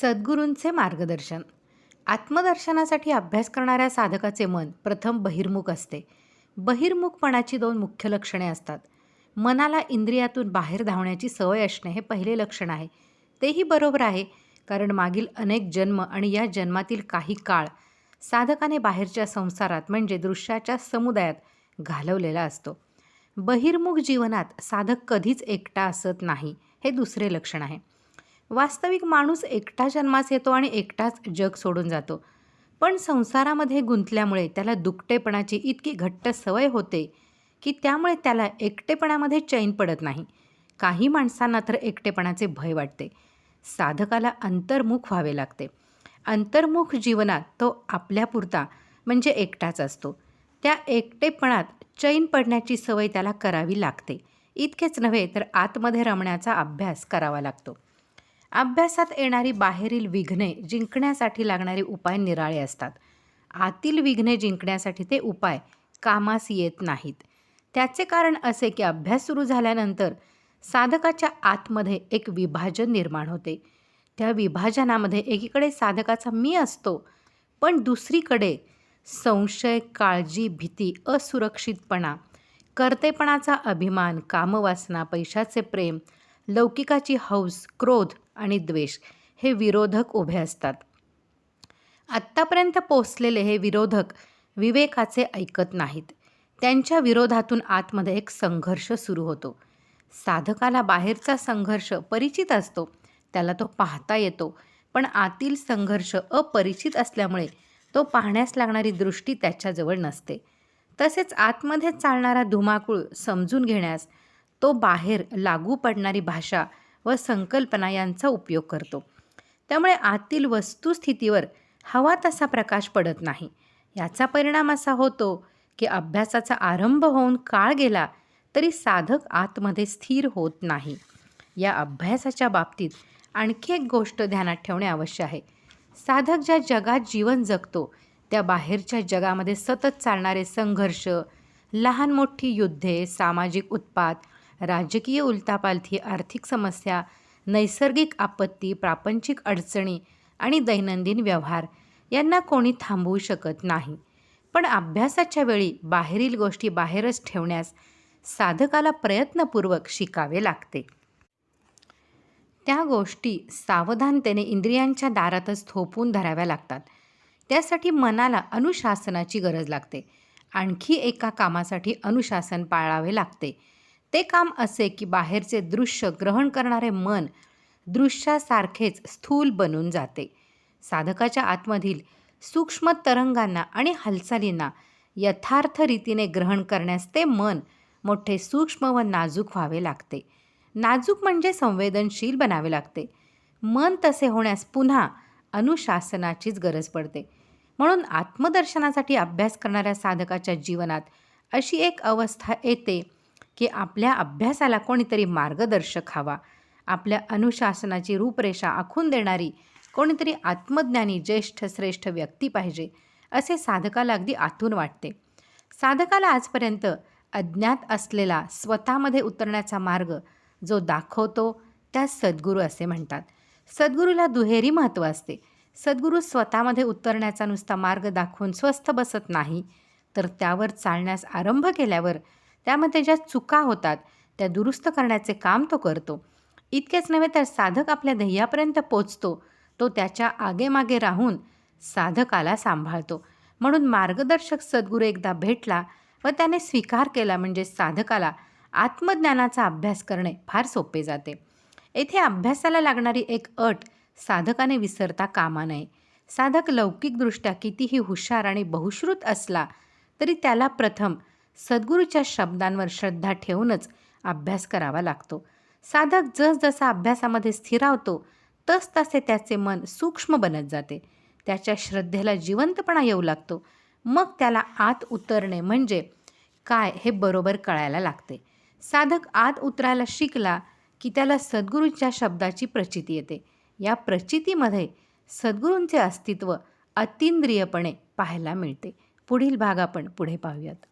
सद्गुरूंचे मार्गदर्शन. आत्मदर्शनासाठी अभ्यास करणाऱ्या साधकाचे मन प्रथम बहिर्मुख असते. बहिर्मुखपणाची दोन मुख्य लक्षणे असतात. मनाला इंद्रियातून बाहेर धावण्याची सवय असणे हे पहिले लक्षण आहे. तेही बरोबर आहे कारण मागील अनेक जन्म आणि या जन्मातील काही काळ साधकाने बाहेरच्या संसारात म्हणजे दृश्याच्या समुदायात घालवलेला असतो. बहिर्मुख जीवनात साधक कधीच एकटा असत नाही हे दुसरे लक्षण आहे. वास्तविक माणूस एकटा जन्मास येतो आणि एकटाच जग सोडून जातो. पण संसारामध्ये गुंतल्यामुळे त्याला दुकटेपणाची इतकी घट्ट सवय होते की त्यामुळे त्याला एकटेपणामध्ये चैन पडत नाही. काही माणसांना तर एकटेपणाचे भय वाटते. साधकाला अंतर्मुख व्हावे लागते. अंतर्मुख जीवनात तो आपल्यापुरता म्हणजे एकटाच असतो. त्या एकटेपणात चैन पडण्याची सवय त्याला करावी लागते. इतकेच नव्हे तर आतमध्ये रमण्याचा अभ्यास करावा लागतो. अभ्यासात येणारी बाहेरील विघ्ने जिंकण्यासाठी लागणारे उपाय निराळे असतात. आतील विघ्ने जिंकण्यासाठी ते उपाय कामास येत नाहीत. त्याचे कारण असे की अभ्यास सुरू झाल्यानंतर साधकाच्या आतमध्ये एक विभाजन निर्माण होते. त्या विभाजनामध्ये एकीकडे साधकाचा मी असतो पण दुसरीकडे संशय काळजी भीती असुरक्षितपणा कर्तेपणाचा अभिमान कामवासना पैशाचे प्रेम लौकिकाची हौस क्रोध आणि द्वेष हे विरोधक उभे असतात. आत्तापर्यंत पोचलेले हे विरोधक विवेकाचे ऐकत नाहीत. त्यांच्या विरोधातून आतमध्ये एक संघर्ष सुरू होतो. साधकाला बाहेरचा संघर्ष परिचित असतो त्याला तो पाहता येतो पण आतील संघर्ष अपरिचित असल्यामुळे तो पाहण्यास लागणारी दृष्टी त्याच्याजवळ नसते. तसेच आतमध्ये चालणारा धुमाकूळ समजून घेण्यास तो बाहेर लागू पडणारी भाषा व संकल्पना यांचा उपयोग करतो. त्यामुळे आतील वस्तुस्थितीवर हवा तसा प्रकाश पडत नाही. याचा परिणाम असा होतो की अभ्यासाचा आरंभ होऊन काळ गेला तरी साधक आतमध्ये स्थिर होत नाही. या अभ्यासाच्या बाबतीत आणखी एक गोष्ट ध्यानात ठेवणे आवश्यक आहे. साधक ज्या जगात जीवन जगतो त्या बाहेरच्या जगामध्ये सतत चालणारे संघर्ष लहान मोठी युद्धे सामाजिक उत्पात राजकीय उलथापालथी आर्थिक समस्या नैसर्गिक आपत्ती प्रापंचिक अडचणी आणि दैनंदिन व्यवहार यांना कोणी थांबवू शकत नाही. पण अभ्यासाच्या वेळी बाहेरील गोष्टी बाहेरच ठेवण्यास साधकाला प्रयत्नपूर्वक शिकावे लागते. त्या गोष्टी सावधानतेने इंद्रियांच्या दारातच थोपून धराव्या लागतात. त्यासाठी मनाला अनुशासनाची गरज लागते. आणखी एका कामासाठी अनुशासन पाळावे लागते. ते काम असे की बाहेरचे दृश्य ग्रहण करणारे मन दृश्यासारखेच स्थूल बनून जाते. साधकाच्या आतमधील सूक्ष्म तरंगांना आणि हालचालींना यथार्थ रीतीने ग्रहण करण्यास ते मन मोठे सूक्ष्म व नाजूक व्हावे लागते. नाजूक म्हणजे संवेदनशील बनावे लागते. मन तसे होण्यास पुन्हा अनुशासनाचीच गरज पडते. म्हणून आत्मदर्शनासाठी अभ्यास करणाऱ्या साधकाच्या जीवनात अशी एक अवस्था येते की आपल्या अभ्यासाला कोणीतरी मार्गदर्शक हवा. आपल्या अनुशासनाची रूपरेषा आखून देणारी कोणीतरी आत्मज्ञानी ज्येष्ठ श्रेष्ठ व्यक्ती पाहिजे असे साधकाला अगदी आतून वाटते. साधकाला आजपर्यंत अज्ञात असलेला स्वतःमध्ये उतरण्याचा मार्ग जो दाखवतो त्या सद्गुरू असे म्हणतात. सद्गुरूला दुहेरी महत्त्व असते. सद्गुरू स्वतःमध्ये उतरण्याचा नुसता मार्ग दाखवून स्वस्थ बसत नाही तर त्यावर चालण्यास आरंभ केल्यावर त्यामध्ये ज्या चुका होतात त्या दुरुस्त करण्याचे काम तो करतो. इतकेच नव्हे तर साधक आपल्या ध्येयापर्यंत पोचतो. तो त्याच्या आगेमागे राहून साधकाला सांभाळतो. म्हणून मार्गदर्शक सद्गुरू एकदा भेटला व त्याने स्वीकार केला म्हणजे साधकाला आत्मज्ञानाचा अभ्यास करणे फार सोपे जाते. येथे अभ्यासाला लागणारी एक अट साधकाने विसरता कामा नये. साधक लौकिकदृष्ट्या कितीही हुशार आणि बहुश्रुत असला तरी त्याला प्रथम सद्गुरूच्या शब्दांवर श्रद्धा ठेवूनच अभ्यास करावा लागतो. साधक जसजसा अभ्यासामध्ये स्थिरावतो तस तसे त्याचे मन सूक्ष्म बनत जाते. त्याच्या श्रद्धेला जिवंतपणा येऊ लागतो. मग त्याला आत उतरणे म्हणजे काय हे बरोबर कळायला लागते. साधक आत उतरायला शिकला की त्याला सद्गुरूच्या शब्दाची प्रचिती येते. या प्रचितीमध्ये सद्गुरूंचे अस्तित्व अतिंद्रियपणे पाहायला मिळते. पुढील भाग आपण पुढे पाहूयात.